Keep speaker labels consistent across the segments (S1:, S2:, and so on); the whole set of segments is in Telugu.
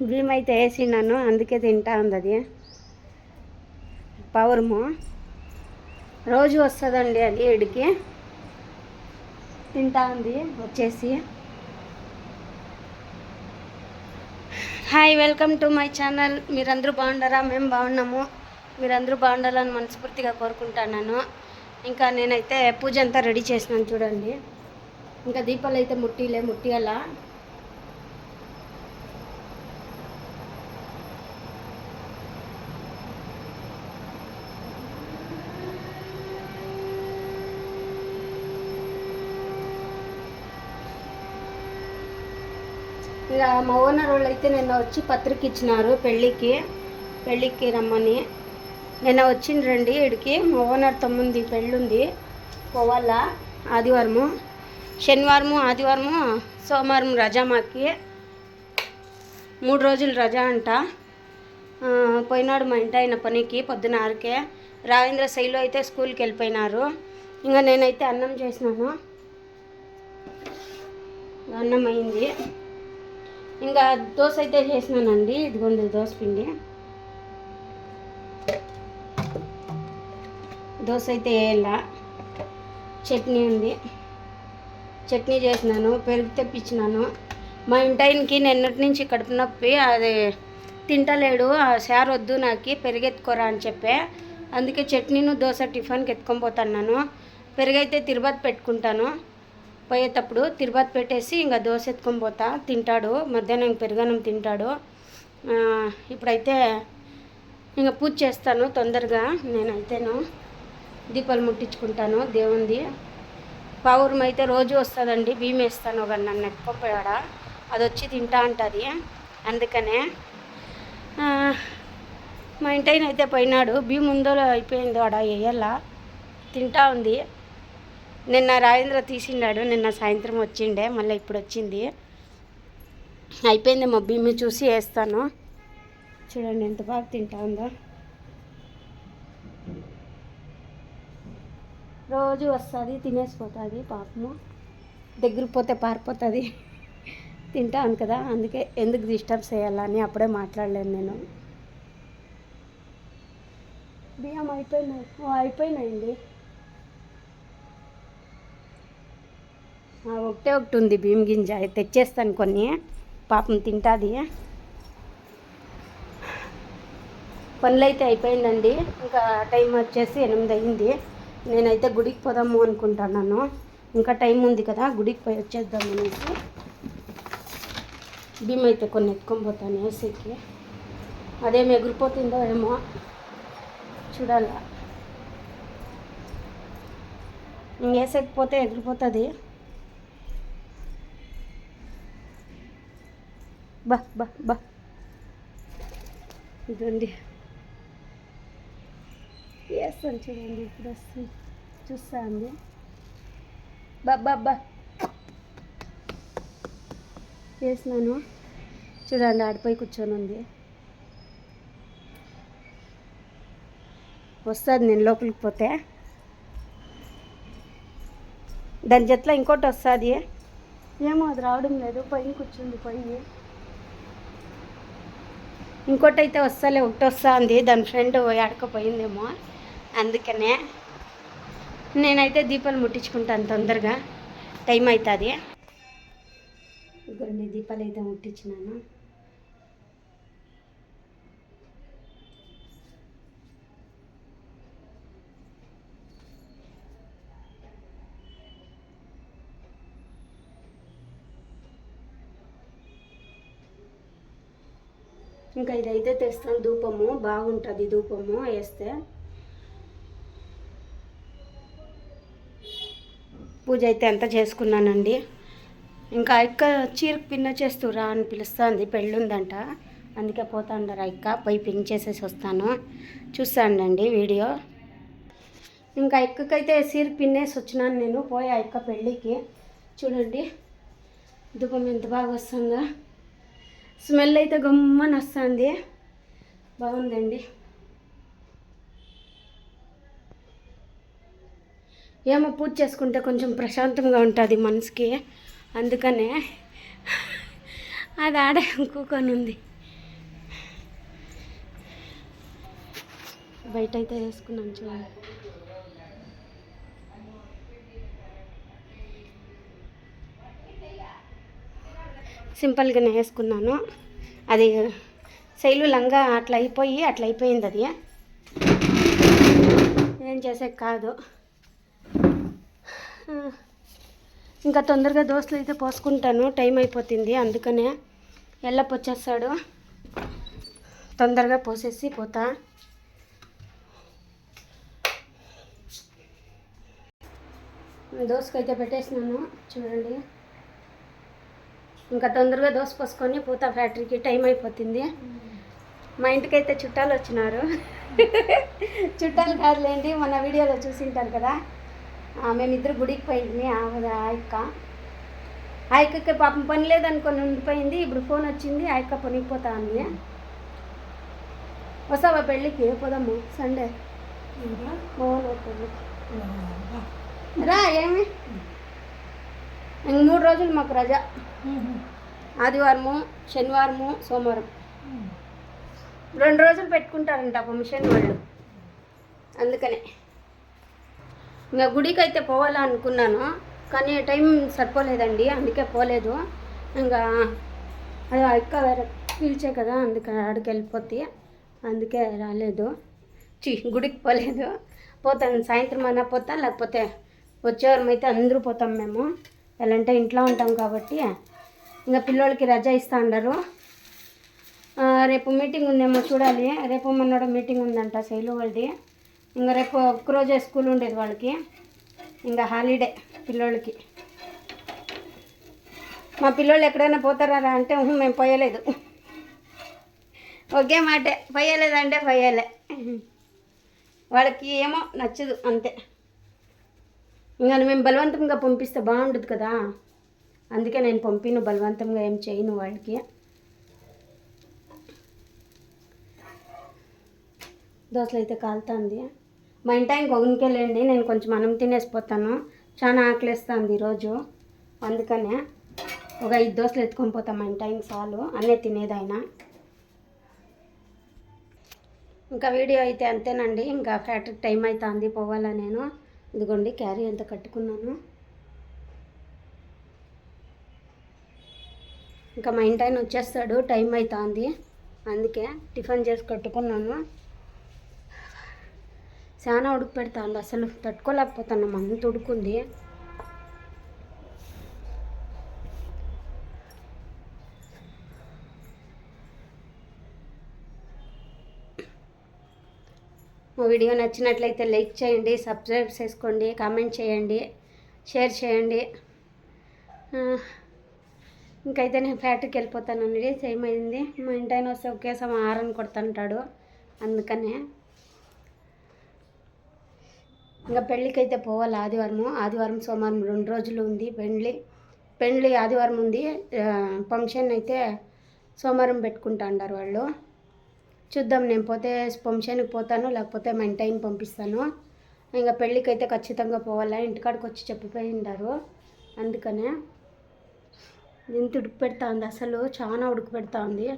S1: బియ్యం అయితే వేసినాను అందుకే తింటా ఉంది అది. పౌరము రోజు వస్తుందండి అది ఇడికి తింటా ఉంది వచ్చేసి. Hi welcome to my channel. మీరందరూ బాగుండారా? మేము బాగున్నాము. మీరందరూ బాగుండాలని మనస్ఫూర్తిగా కోరుకుంటున్నాను. ఇంకా నేనైతే పూజ అంతా రెడీ చేసినాను చూడండి. ఇంకా దీపాలు అయితే ముట్టిలే ముట్టియాల? ఇక మా ఓనర్ వాళ్ళు అయితే నిన్న వచ్చి పత్రిక ఇచ్చినారు పెళ్ళికి. పెళ్ళికి రమ్మని. నిన్న వచ్చిండ్రండి ఇడికి మా ఓనర్ తమ్ముంది పెళ్ళుంది. పోవాలా? ఆదివారము. శనివారము ఆదివారము సోమవారం రజా మాకి. మూడు రోజులు రజా అంట. పోయినాడు మా ఇంటి ఆయన పనికి పొద్దున ఆరుకే. రాజేంద్ర శైలు అయితే స్కూల్కి వెళ్ళిపోయినారు. ఇంకా నేనైతే అన్నం చేసినాను. అన్నం అయింది. ఇంకా దోశ అయితే చేసినానండి. ఇదిగోండి దోశ పిండి. దోశ అయితే వేయాల చట్నీ ఉంది. చట్నీ చేసినాను పెరుగు తెప్పించినాను. మా ఇంటాయనకి నిన్నటి నుంచి కడుపు నొప్పి అది తింటలేడు ఆ సార్ వద్దు నాకు పెరుగెత్తుకోరా అని చెప్పే. అందుకే చట్నీను దోశ టిఫిన్కి ఎత్తుకొని పోతున్నాను. పెరుగైతే తిరుపతి పెట్టుకుంటాను. పోయేటప్పుడు తిరుపతి పెట్టేసి ఇంకా దోశ ఎత్తుకొని పోతా. తింటాడు. మధ్యాహ్నం పెరుగన్నం తింటాడు. ఇప్పుడైతే ఇంకా పూజ చేస్తాను తొందరగా. నేనైతేను దీపాలు ముట్టించుకుంటాను దేవుంది పావురం అయితే రోజు వస్తుందండి. భీమేస్తాను వేస్తాను ఒక నన్ను ఎత్తుకోపోయాడ అది వచ్చి తింటా ఉంటుంది అందుకనే మా ఇంటైన అయితే పోయినాడు. భీముందో అయిపోయిందో అయిపోయింది వేయాల తింటా ఉంది. నిన్న రాజేంద్ర తీసిండాడు నిన్న సాయంత్రం వచ్చిండే మళ్ళీ ఇప్పుడు వచ్చింది. అయిపోయింది మా బియ్యం చూసి వేస్తాను. చూడండి ఎంత బాగా తింటా ఉందో. రోజు వస్తుంది తినేసిపోతుంది పాపము. దగ్గరికి పోతే పారిపోతుంది. తింటాను కదా అందుకే ఎందుకు డిస్టర్బ్ చేయాలని అప్పుడే మాట్లాడలేను నేను. బియ్యం అయిపోయినాయి ఓ, అయిపోయినాయండి. ఒకటే ఒకటి ఉంది బియ్యం గింజ. అది తెచ్చేస్తాను కొన్ని. పాపం తింటుంది. పనులు అయితే అయిపోయిందండి. ఇంకా టైం వచ్చేసి ఎనిమిది అయింది. నేనైతే గుడికి పోదాము అనుకుంటున్నాను. ఇంకా టైం ఉంది కదా గుడికి పోయి వచ్చేద్దాం అనేసి. భీమ్ అయితే కొన్ని ఎత్తుకొని పోతాను ఏసీకి. అదేం ఎగిరిపోతుందో ఏమో చూడాల. ఇంకేసేకపోతే ఎగిరిపోతుంది. బా బా బా. ఇదండి వేస్తాను చూడండి ఇప్పుడు వస్తుంది. చూస్తా అండి. బా బా బా. వేసినాను చూడండి ఆడిపోయి కూర్చొని ఉంది. వస్తుంది నేను లోపలికి పోతే. దాని జట్లో ఇంకోటి వస్తుంది. ఏమో అది రావడం లేదు. పైన కూర్చుంది పోయి ఇంకోటి అయితే వస్తలే ఒకటి వస్తుంది. దాని ఫ్రెండ్ ఆడకపోయిందేమో. అందుకనే నేనైతే దీపాలు ముట్టించుకుంటాను తొందరగా. టైం అవుతుంది. ఇదిగోండి దీపాలు అయితే ముట్టించినాను. ఇంకా ఇదైతే తెస్తాను. ధూపము బాగుంటుంది ధూపము వేస్తే. పూజ అయితే ఎంత చేసుకున్నానండి. ఇంకా అక్క చీరకు పిన్న చేస్తురా అని పిలుస్తుంది. పెళ్ళుందంట. అందుకే పోతా ఉండరు అక్క. పోయి పిన్ చేసేసి వస్తాను. చూస్తానండి వీడియో. ఇంకా అక్కకైతే చీరకు పిన్నేసి వచ్చినాను నేను. పోయి ఆ ఇక్క పెళ్ళికి. చూడండి. దుబ్బం ఎంత బాగా వస్తుందో. స్మెల్ అయితే గమ్మని వస్తుంది. బాగుందండి. ఏమో పూజ చేసుకుంటే కొంచెం ప్రశాంతంగా ఉంటుంది మనసుకి. అందుకనే అది ఆడే ఇంకొకని ఉంది. బయట అయితే వేసుకున్నాను చూడండి సింపుల్గానే వేసుకున్నాను. అది శైలు లంగా అట్లా అయిపోయి అట్లా అయిపోయింది అది. ఏం చేసే కాదు. ఇంకా తొందరగా దోశలు అయితే పోసుకుంటాను. టైం అయిపోతుంది అందుకనే ఎల్లప్ప వచ్చేస్తాడు తొందరగా పోసేసి పోతా. దోశకైతే పెట్టేసినాను. చూడండి. ఇంకా తొందరగా దోశ పోసుకొని పోతా ఫ్యాక్టరీకి టైం అయిపోతుంది. మా ఇంటికైతే చుట్టాలు వచ్చినారు. చుట్టాలు కాదులేండి మన వీడియోలో చూసింటారు కదా. మేమిద్దరు గుడికి పోయింది ఆ యొక్క ఆ అక్కకి పాపం పని లేదనుకొని ఉండిపోయింది ఇప్పుడు ఫోన్ వచ్చింది ఆ యొక్క పనికి పోతా వస్తావా పెళ్ళికి? పోదాము సండే. పెళ్ళికి రా ఏమి? మూడు రోజులు మాకు రజా. ఆదివారము శనివారము సోమవారం. రెండు రోజులు పెట్టుకుంటారంట ఫంక్షన్ వాళ్ళు. అందుకనే. ఇంకా గుడికి అయితే పోవాలా అనుకున్నాను కానీ టైం సరిపోలేదండి అందుకే పోలేదు. ఇంకా అది అక్క వేరే పిలిచే కదా అందుకే ఆడికి వెళ్ళిపోతే అందుకే రాలేదు. చి గుడికి పోలేదు. పోతాను సాయంత్రం అయినా పోతా లేకపోతే వచ్చేవారం అయితే అందరూ పోతాం మేము. ఎలాంటే ఇంట్లో ఉంటాం కాబట్టి ఇంకా పిల్లోళ్ళకి రజా ఇస్తా ఉండరు రేపు మీటింగ్ ఉందేమో చూడాలి. రేపు మొన్నడ మీటింగ్ ఉందంట శైలు వాళ్ళది. ఇంకా రేపు ఒక్కరోజే స్కూల్ ఉండేది వాళ్ళకి. ఇంకా హాలిడే పిల్లోళ్ళకి. మా పిల్లోళ్ళు ఎక్కడైనా పోతారా అంటే మేము పోయలేదు. ఒకే మాటే పోయలేదంటే పోయలే. వాళ్ళకి ఏమో నచ్చదు అంతే. ఇంకా మేము బలవంతంగా పంపిస్తే బాగుండదు కదా. అందుకే నేను పంపిను బలవంతంగా ఏం చేయను వాళ్ళకి. దోశలు అయితే కాలుతుంది. మా ఇంటి ఆయనకి ఒగనికెళ్ళండి నేను కొంచెం అన్నం తినేసిపోతాను. చాలా ఆకలిస్తుంది ఈరోజు. అందుకనే ఒక ఐదు దోశలు ఎత్తుకొని పోతాం మా ఇంటి ఆయనకి చాలు. అన్నీ తినేదైనా ఇంకా వీడియో అయితే అంతేనండి. ఇంకా ఫ్యాక్టరీ టైం అవుతుంది పోవాలా నేను. ఇదిగోండి క్యారీ అంతా కట్టుకున్నాను. ఇంకా మా ఇంటి ఆయన వచ్చేస్తాడు టైం అవుతుంది అందుకే టిఫిన్ చేసి కట్టుకున్నాను. చాలా ఉడుకు పెడతాను అసలు తట్టుకోలేకపోతున్నాం అంత ఉడుకుంది మా వీడియో నచ్చినట్లయితే లైక్ చేయండి సబ్స్క్రైబ్ చేసుకోండి కామెంట్ చేయండి షేర్ చేయండి. ఇంకైతే నేను ఫ్యాక్టరీకి వెళ్ళిపోతానండి సేమ్ అయింది. మా ఇంటి ఆయన వస్తే ఒకేసారి ఆరని కొడుతుంటాడు. అందుకనే ఇంకా పెళ్ళికి అయితే పోవాలి ఆదివారము. ఆదివారం సోమవారం రెండు రోజులు ఉంది పెళ్ళి. పెళ్ళి ఆదివారం ఉంది. ఫంక్షన్ అయితే సోమవారం పెట్టుకుంటా అన్నారు వాళ్ళు. చూద్దాం నేను పోతే ఫంక్షన్కి పోతాను లేకపోతే మా పంపిస్తాను. ఇంకా పెళ్ళికి అయితే ఖచ్చితంగా పోవాలా ఇంటికాడికి వచ్చి చెప్పిపోయి ఉంటారు అందుకనే ఇంత ఉడుకు పెడతా ఉంది అసలు చాలా ఉడుకు పెడతా ఉంది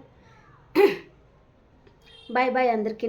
S1: బాయ్ బాయ్ అందరికీ.